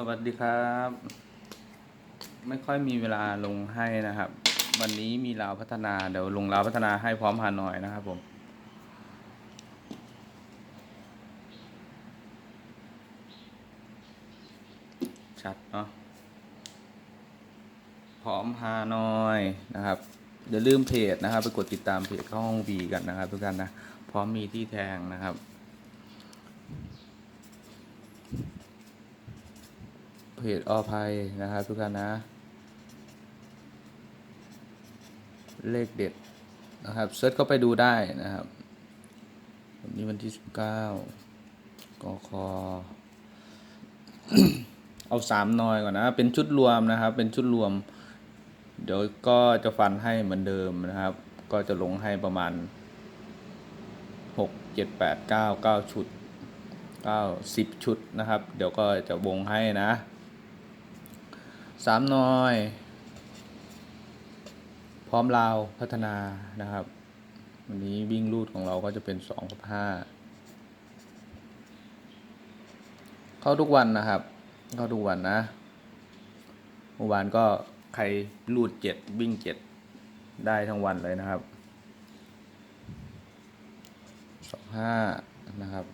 สวัสดีครับ ไม่ค่อยมีเวลาลงให้นะครับ วันนี้มีลาวพัฒนาเดี๋ยวลงลาวพัฒนาให้พร้อมฮานอยนะครับผม ชัดเนาะพร้อมฮานอยนะครับอย่าลืมเพจนะครับ ไปกดติดตามเพจเข้าห้องวีกันนะครับ ทุกท่านนะ พร้อมมีที่แทงนะครับ เพจอภัยนะครับทุกท่านนะ เลขเด็ดนะครับเซิร์ชเข้าไปดูได้นะครับวันนี้วันที่สิบเก้ากคเอาสามหนอยก่อนนะ เป็นชุดรวมนะครับ เป็นชุดรวม เดี๋ยวก็จะฟันให้เหมือนเดิมนะครับ ก็จะลงให้ประมาณหกเจ็ดแปดเก้าเก้าชุดเก้าสิบชุดนะครับ เดี๋ยวก็จะวงให้นะ สามน้อย พร้อมลาวพัฒนานะครับ วันนี้วิ่งรูดของเราก็จะเป็นสองกับห้าเข้าทุกวันนะครับ เข้าทุกวันนะเมื่อวานก็ใครรูดเจ็ดวิ่งเจ็ดได้ทั้งวันเลยนะครับสองห้านะครับ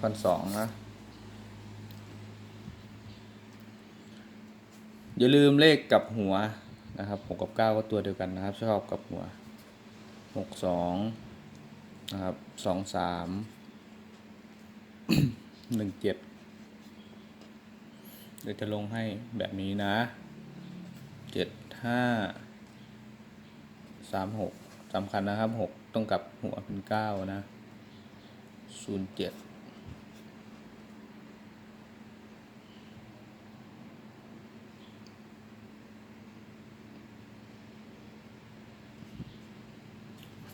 พันสองนะ อย่าลืมเลขกับหัวนะครับ6กับ 9 ก็ตัวเดียวกันนะครับ ชอบกับหัว 6 2 นะครับ 2 3 1 7 เดี๋ยวจะลงให้แบบนี้นะ 7 5 3 6สำคัญนะครับ 6 ต้องกับหัวเป็น 9 นะ 0 7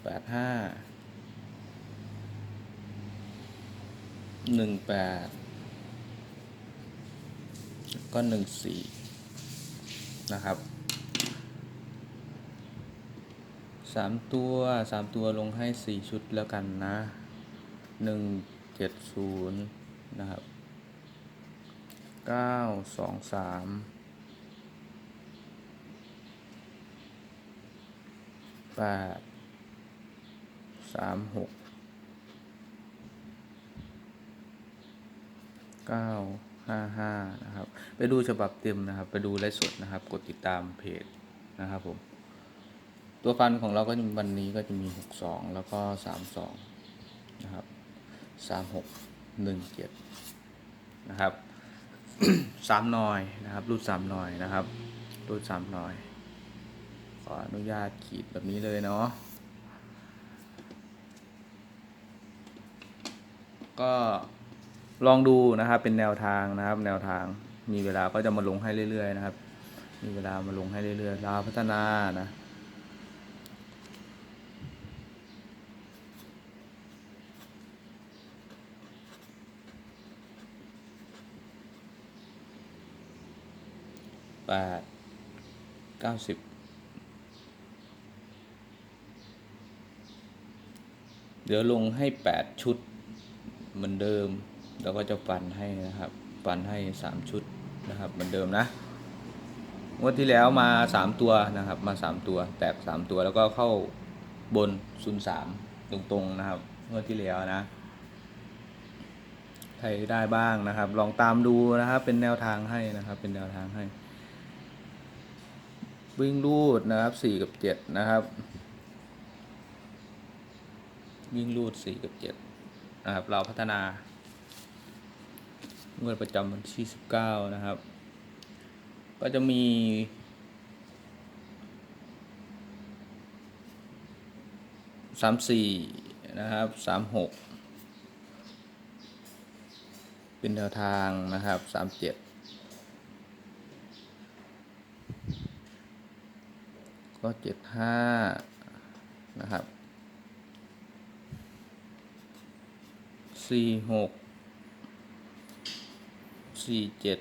แปดห้าหนึ่งแปดก็หนึ่งสี่นะครับสามตัวสามตัวลงให้สี่ชุดแล้วกันนะหนึ่งเจ็ดศูนย์นะครับเก้าสองสามแปด สามหกเก้าห้าห้านะครับ ไปดูฉบับเต็มนะครับ ไปดูไลฟ์สดนะครับ กดติดตามเพจนะครับผม ตัวฟันของเราก็มีวันนี้ก็จะมีหกสองแล้วก็สามสองนะครับสามหกหนึ่งเจ็ดนะครับสามหนอยนะครับ รูดสามหนอยนะครับ รูดสามหนอย ขออนุญาตขีดแบบนี้เลยเนาะ ก็ลองดูนะครับ เป็นแนวทางนะครับ แนวทางมีเวลาก็จะมาลงให้เรื่อยๆนะครับ มีเวลามาลงให้เรื่อยๆลาพัฒนานะแปดเก้าสิบเดี๋ยวลงให้แปดชุด เหมือนเดิม แล้วก็จะฟันให้นะครับฟันให้สามชุดนะครับ เหมือนเดิมนะงวดที่แล้วมาสามตัวนะครับ มาสามตัว แตกสามตัวแล้วก็เข้าบนศูนย์สามตรงๆนะครับงวดที่แล้วนะใครได้บ้างนะครับ ลองตามดูนะครับ เป็นแนวทางให้นะครับ เป็นแนวทางให้ วิ่งรูดนะครับสี่กับเจ็ดนะครับ วิ่งรูดสี่กับเจ็ด นะครับเราพัฒนางวดประจำวันที่สิบเก้านะครับ ก็จะมีสามสี่นะครับสามหกเป็นแนวทางนะครับสามเจ็ดก็เจ็ดห้านะครับ สี่หกสี่เจ็ด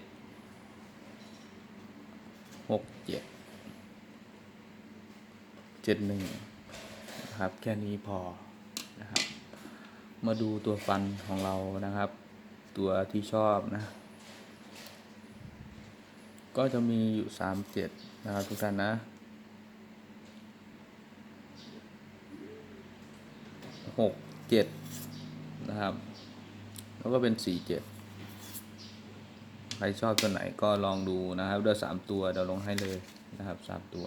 หกเจ็ดเจ็ดหนึ่งนะครับ แค่นี้พอนะครับ มาดูตัวฟันของเรานะครับ ตัวที่ชอบนะ ก็จะมีอยู่สามเจ็ดนะครับทุกท่านนะหกเจ็ด นะครับ แล้วก็เป็นสี่เจ็ดใครชอบตัวไหนก็ลองดูนะครับเดี๋ยสามตัวเดี๋ยวลงให้เลยนะครับสามตัว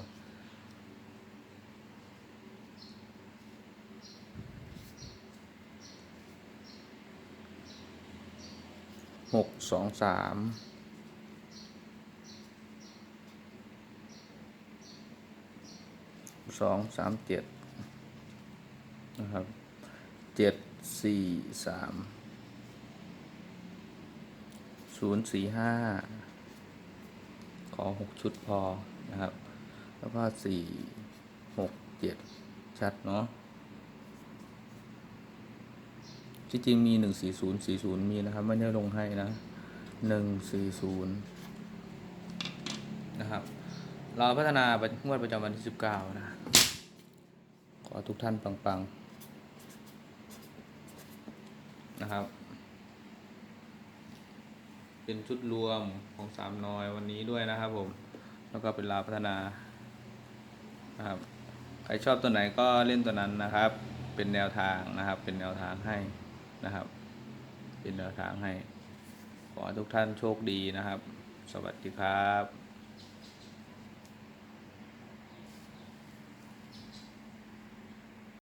หกสองสามสองสามเจ็ดนะครับเจ็ด สี่สามศูนย์สี่ห้าขอหกชุดพอนะครับ แล้วก็สี่หกเจ็ดชัดเนาะที่จริงมีหนึ่งสี่ศูนย์สี่ศูนย์มีนะครับ ไม่ได้ลงให้นะหนึ่งสี่ศูนย์นะครับ เราพัฒนาประงวดประจำวันที่สิบเก้านะ ขอทุกท่านปังๆ นะครับ เป็นชุดรวมของสามนอยวันนี้ด้วยนะครับผม แล้วก็เป็นลาพัฒนานะครับ ใครชอบตัวไหนก็เล่นตัวนั้นนะครับ เป็นแนวทางนะครับ เป็นแนวทางให้นะครับ เป็นแนวทางให้ ขอทุกท่านโชคดีนะครับ สวัสดีครับ